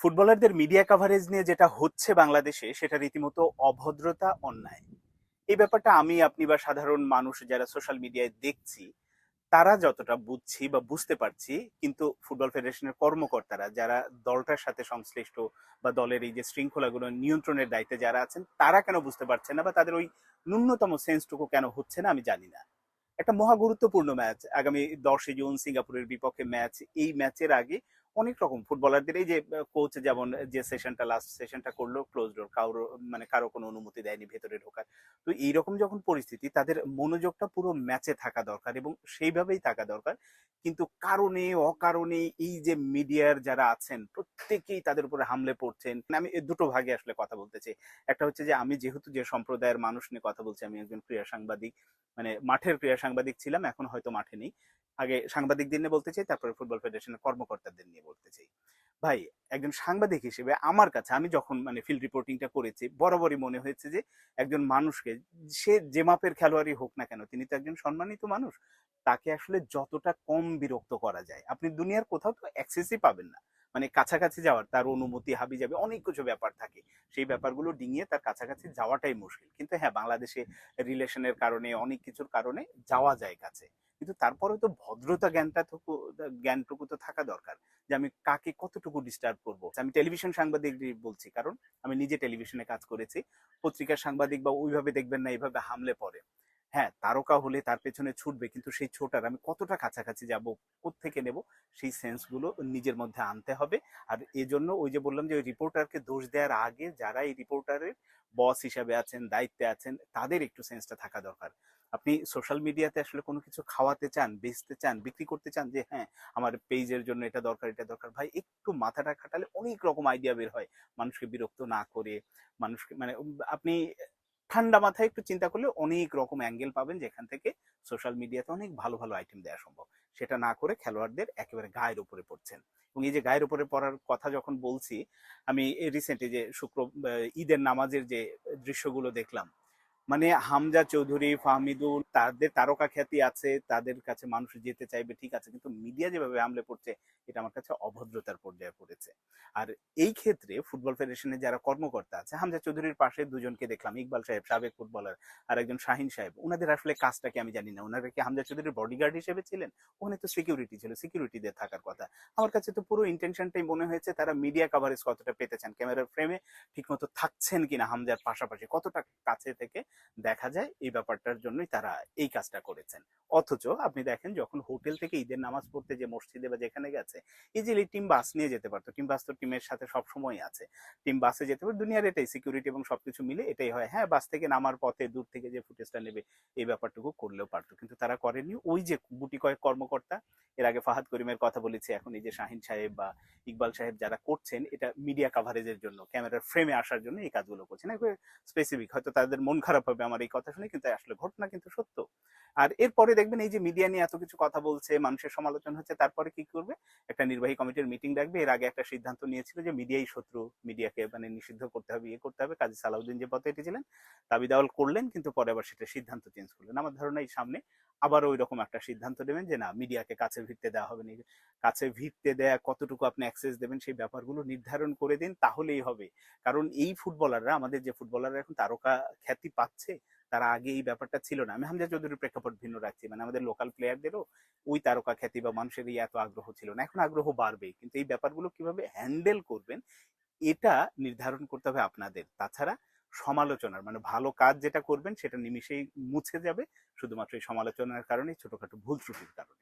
ফুটবলারদের media coverage নিয়ে যেটা হচ্ছে বাংলাদেশে, সেটা রীতিমতো অভদ্রতা, অন্যায়। এই ব্যাপারটা আমি, আপনি বা সাধারণ মানুষ যারা সোশ্যাল মিডিয়ায় দেখছি, তারা যতটা বুঝছি বা বুঝতে পারছি, কিন্তু ফুটবল ফেডারেশনের কর্মকর্তারা, যারা দলটার সাথে সংশ্লিষ্ট বা দলের এই যে শৃঙ্খলাগুলো নিয়ন্ত্রণের দায়িত্বে যারা আছেন, তারা কেন বুঝতে পারছেন না বা তাদের ওই ন্যূনতম সেন্সটুকু কেন হচ্ছে না, আমি জানি না। একটা মহা গুরুত্বপূর্ণ ম্যাচ, আগামী দশই জুন সিঙ্গাপুরের বিপক্ষে ম্যাচ, এই ম্যাচের আগে অনেক রকম ফুটবলারদের, এই যে কোচ যেমন, যে সেশনটা লাস্ট সেশনটা করল ক্লোজ ডোর কারও মানে কারও কোনো অনুমতি দেয়নি ভেতরে ঢোকার। তো এইরকম যখন পরিস্থিতি, তাদের মনোযোগটা পুরো ম্যাচে থাকা দরকার এবং সেইভাবেই থাকা দরকার। কিন্তু কারণে, অকারণে এই যে মিডিয়ার যারা আছেন, প্রত্যেকেই তাদের উপরে হামলে পড়ছেন। আমি দুটো ভাগে আসলে কথা বলতে চাই। একটা হচ্ছে যে, আমি যেহেতু যে সম্প্রদায়ের মানুষ নিয়ে কথা বলছি, আমি একজন ক্রীড়া সাংবাদিক মানে মাঠের ক্রীড়া সাংবাদিক ছিলাম, এখন হয়তো মাঠে নেই। আগে সাংবাদিকদের নিয়ে বলতে চাই, তারপরে ফুটবল ফেডারেশনের কর্মকর্তাদের নিয়ে বলতে চাই। ভাই, একজন সাংবাদিক হিসেবে আমার কাছে, আমি যখন মানে ফিল্ড রিপোর্টিংটা করেছি, বরাবরই মনে হয়েছে যে একজন মানুষকে, সে যে মাপের খেলোয়াড়ই হোক না কেন, তিনি তো একজন সম্মানিত মানুষ, তাকে আসলে যতটা কম বিরক্ত করা যায়। আপনি দুনিয়ার কোথাও তো অ্যাক্সেসই পাবেন না। মানে কাছাকাছি যাওয়ার, তার অনুমতি হাবি যাবে অনেক কিছু ব্যাপার থাকে। সেই ব্যাপারগুলো ডিঙিয়ে তার কাছাকাছি যাওয়াটাই মুশকিল। কিন্তু হ্যাঁ বাংলাদেশে রিলেশনের কারণে, অনেক কিছুর কারণে যাওয়া যায় কাছে। কিন্তু তারপরে তো ভদ্রতা জ্ঞানটা জ্ঞানটুকু তো থাকা দরকার। যে আমি কাকে কতটুকু ডিস্টার্ব করব? আমি টেলিভিশন সাংবাদিক বলছি, কারণ আমি নিজে টেলিভিশনে কাজ করেছি। পত্রিকার সাংবাদিক বা ওইভাবে দেখবেন না, এইভাবে হামলে পড়ে। হ্যাঁ তারকা হলে তার পেছনে ছুটবে, কিন্তু সেই ছোটার আমি কতটা কাছাকাছি যাব থেকে নেব, সেই সেন্সগুলো নিজের মধ্যে আনতে হবে। আর এজন্য ওই যে বললাম যে, ওই রিপোর্টারকে দোষ দেওয়ার আগে যারা এই রিপোর্টারের বস হিসাবে আছেন, দায়িত্বে আছেন, তাদের একটু সেন্সটা থাকা দরকার। আপনি সোশ্যাল মিডিয়াতে আসলে কোনো কিছু খাওয়াতে চান, বেচতে চান, বিক্রি করতে চান যে হ্যাঁ আমার পেজের জন্য এটা দরকার এটা দরকার। ভাই, একটু মাথাটা খাটালে অনেক রকম আইডিয়া বের হয়। মানুষকে বিরক্ত না করে, মানুষকে মানে আপনি ঠান্ডা মাথায় একটু চিন্তা করলে অনেক রকম অ্যাঙ্গেল পাবেন যেখান থেকে সোশ্যাল মিডিয়াতে অনেক ভালো ভালো আইটেম দেওয়া সম্ভব। সেটা না করে খেলোয়াড়দের একেবারে গায়ের উপরে পড়ছেন। এবং এই যে গায়ের উপরে পড়ার কথা যখন বলছি, আমি রিসেন্টলি যে শুক্র ঈদের নামাজের যে দৃশ্যগুলো দেখলাম মানে হামজা চৌধুরী, ফাহমিদুল, তাদের তারকা খ্যাতি আছে, তাদের কাছে মানুষ যেতে চাইবে, ঠিক আছে। কিন্তু মিডিয়া যেভাবে হামলে পড়ছে, এটা আমার কাছে অভদ্রতার পর্যায়ে পড়েছে। আর এই ক্ষেত্রে ফুটবল ফেডারেশনের যারা কর্মকর্তা আছে, হামজা চৌধুরীর পাশে দুজনকে দেখলাম, ইকবাল সাহেব, সাবেক ফুটবলার আর একজন শাহিন সাহেব ওনাদের আসলে কাজটাকে আমি জানি না। ওনারা কি হামজা চৌধুরীর বডিগার্ড হিসেবে ছিলেন? ওখানে তো সিকিউরিটি ছিল সিকিউরিটিদের থাকার কথা। আমার কাছে তো পুরো ইন্টেনশনটাই মনে হয়েছে, তারা মিডিয়া কাভারেজ কতটা পেতে চান? ক্যামেরার ফ্রেমে ঠিকমতো থাকছেন কিনা হামজার পাশাপাশি? কতটা কাছে থেকে দেখা যায় এই ব্যাপারটার জন্যই তারা এই কাজটা করেছেন। অথচ আপনি দেখেন যখন হোটেল থেকে ঈদের নামাজ পড়তে যে মসজিদে বা যেখানে গেছে ইজিলি টিম বাস নিয়ে যেতে পারতো। টিম বাস তো টিমের সাথে সব সময় আছে। টিম বাসে যেতে পারে, দুনিয়ার এটাই সিকিউরিটি এবং সবকিছু মিলে এটাই হয়। হ্যাঁ বাস থেকে নামার পথে দূর থেকে যে ফুটেজটা নেবে, এই ব্যাপারটুকু করলেও পারতো। কিন্তু তারা করেনি ওই যে গুটি কয়েক কর্মকর্তা, এর আগে ফাহাদ করিমের কথা বলেছি, এখন এই যে শাহিন সাহেব বা ইকবাল সাহেব যারা করছেন, এটা মিডিয়া কাভারেজের জন্য ক্যামেরার ফ্রেমে আসার জন্য এই কাজগুলো করছেন। স্পেসিফিক হয়তো তাদের মন খারাপ হবে আমার এই কথা শুনে কিন্তু আসলে ঘটনা কিন্তু সত্য। আর এরপরে দেখবেন এই যে মিডিয়া নিয়ে এত কিছু কথা বলছে, মানুষের সমালোচনা হচ্ছে, তারপরে কি করবে? একটা নির্বাহী কমিটির মিটিং ডাকবে, এর আগে একটা সিদ্ধান্ত নিয়েছিল যে মিডিয়াই শত্রু মিডিয়াকে মানে নিষিদ্ধ করতে হবে ইয়ে করতে হবে। কাজী সালাউদ্দিন যে পথে এটেছিলেন দাবি দাওয়াল করলেন, কিন্তু পরে আবার সেটা সিদ্ধান্ত চেঞ্জ করলেন। আমার ধারণা এই সামনে আবার ওই রকম একটা সিদ্ধান্ত নেবেন যে, না, মিডিয়াকে কাছে ভিড়তে দেওয়া হবে না। কাছে ভিড়তে দেয়া কতটুকু আপনি অ্যাক্সেস দেবেন সেই ব্যাপারগুলো নির্ধারণ করে দিন, তাহলেই হবে। কারণ এই ফুটবলাররা, আমাদের যে ফুটবলাররা এখন তারকা খ্যাতি পাচ্ছে, তারা আগে এই ব্যাপারটা ছিল না। আমি হামজা চৌধুরীর প্রেক্ষাপট ভিন্ন রাখছি। মানে আমাদের লোকাল প্লেয়ারদেরও ওই তারকা খ্যাতি বা মানুষের এই এত আগ্রহ ছিল না। এখন আগ্রহ বাড়বে কিন্তু এই ব্যাপারগুলো কীভাবে হ্যান্ডেল করবেন, এটা নির্ধারণ করতে হবে আপনাদের। তাছাড়া সমালোচনার মানে ভালো কাজ যেটা করবেন সেটা নিমিশেই মুছে যাবে, শুধুমাত্র এই সমালোচনার কারণে ছোটখাটো ভুল ত্রুটির কারণে।